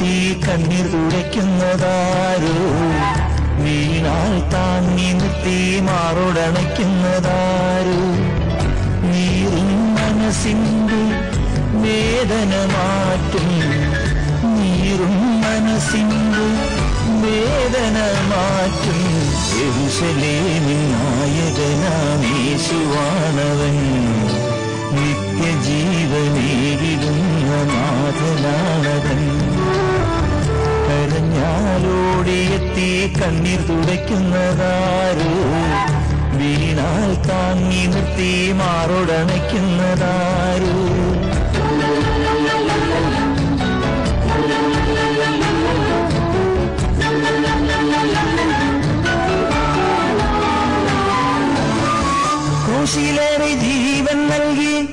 കണ്ണീർ തുടയ്ക്കുന്നതാരോ നീനാൽ താൻ നീ നിർത്തി മാറോടണയ്ക്കുന്നതാരോ? നീറും മനസ്സിന്റെ വേദന മാറ്റും. നീറും മനസ്സിന്റെ വേദന മാറ്റും. യെരൂശലേമിൻ നായകനാമേശുവാണവൻ കണ്ണീർ തുടയ്ക്കുന്നതാരോ? വീണാൽ താങ്ങി നിർത്തി മാറോടണയ്ക്കുന്നതാരോ? ക്രൂശിലേറെ ജീവൻ നൽകി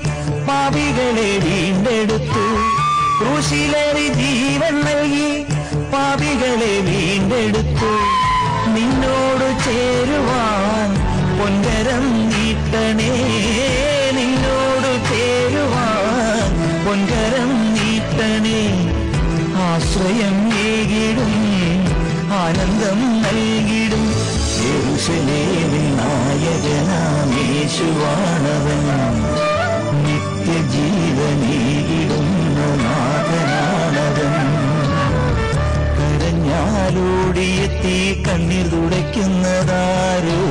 പാപികളെ വീണ്ടെടുത്തു. ക്രൂശിലേറെ ജീവൻ നൽകി പാപികളെ വീണ്ടെടുത്തു. നിന്നോട് ചേരുവാൻ പൊൻകരം നീട്ടണേ. നിന്നോട് ചേരുവാൻ പൊൻകരം നീട്ടണേ. ആശ്രയം ഏകിടും ആനന്ദം നൽകിടും. കൊടിയെത്തി കണ്ണീർ തുടയ്ക്കുന്നതാരോ?